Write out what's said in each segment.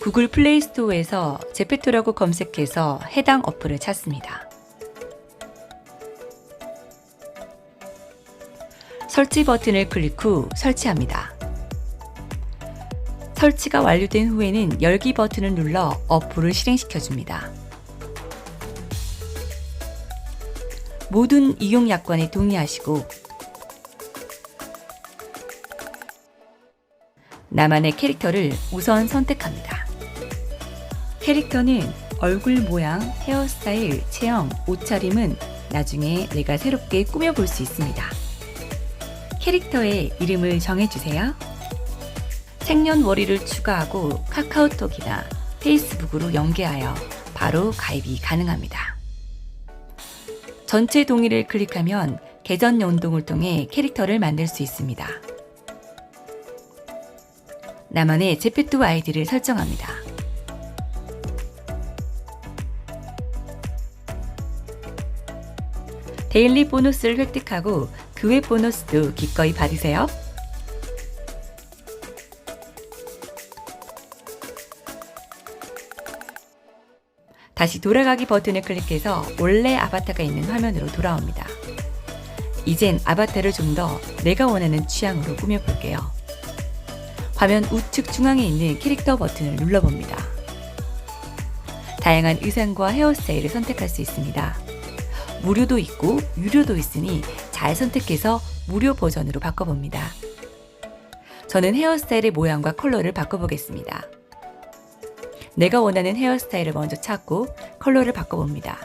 구글 플레이 스토어에서 제페토라고 검색해서 해당 어플을 찾습니다. 설치 버튼을 클릭 후 설치합니다. 설치가 완료된 후에는 열기 버튼을 눌러 어플을 실행시켜 줍니다. 모든 이용 약관에 동의하시고 나만의 캐릭터를 우선 선택합니다. 캐릭터는 얼굴 모양, 헤어스타일, 체형, 옷차림은 나중에 내가 새롭게 꾸며볼 수 있습니다. 캐릭터의 이름을 정해주세요. 생년월일을 추가하고 카카오톡이나 페이스북으로 연계하여 바로 가입이 가능합니다. 전체 동의를 클릭하면 계정 연동을 통해 캐릭터를 만들 수 있습니다. 나만의 제페토 아이디를 설정합니다. 데일리 보너스를 획득하고 그 외 보너스도 기꺼이 받으세요. 다시 돌아가기 버튼을 클릭해서 원래 아바타가 있는 화면으로 돌아옵니다. 이젠 아바타를 좀 더 내가 원하는 취향으로 꾸며볼게요. 화면 우측 중앙에 있는 캐릭터 버튼을 눌러봅니다. 다양한 의상과 헤어스타일을 선택할 수 있습니다. 무료도 있고 유료도 있으니 잘 선택해서 무료 버전으로 바꿔봅니다. 저는 헤어스타일의 모양과 컬러를 바꿔보겠습니다. 내가 원하는 헤어스타일을 먼저 찾고 컬러를 바꿔봅니다.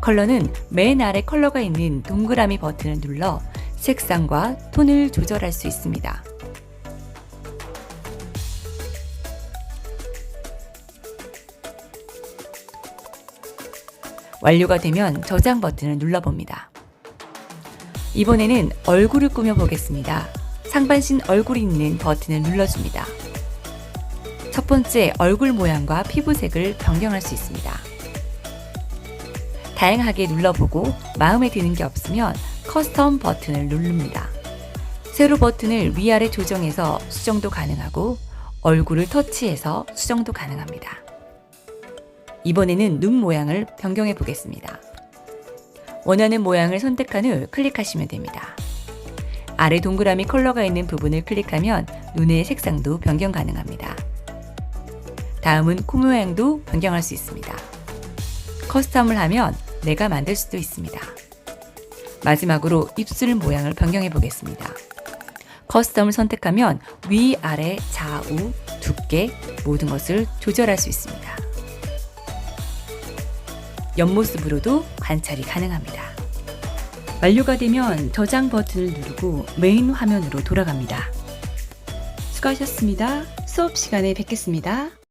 컬러는 맨 아래 컬러가 있는 동그라미 버튼을 눌러 색상과 톤을 조절할 수 있습니다. 완료가 되면 저장 버튼을 눌러봅니다. 이번에는 얼굴을 꾸며보겠습니다. 상반신 얼굴이 있는 버튼을 눌러줍니다. 첫 번째 얼굴 모양과 피부색을 변경할 수 있습니다. 다양하게 눌러보고 마음에 드는 게 없으면 커스텀 버튼을 누릅니다. 세로 버튼을 위아래 조정해서 수정도 가능하고 얼굴을 터치해서 수정도 가능합니다. 이번에는 눈 모양을 변경해 보겠습니다. 원하는 모양을 선택한 후 클릭하시면 됩니다. 아래 동그라미 컬러가 있는 부분을 클릭하면 눈의 색상도 변경 가능합니다. 다음은 코 모양도 변경할 수 있습니다. 커스텀을 하면 내가 만들 수도 있습니다. 마지막으로 입술 모양을 변경해 보겠습니다. 커스텀을 선택하면 위, 아래, 좌우, 두께 모든 것을 조절할 수 있습니다. 옆모습으로도 관찰이 가능합니다. 완료가 되면 저장 버튼을 누르고 메인 화면으로 돌아갑니다. 수고하셨습니다. 수업 시간에 뵙겠습니다.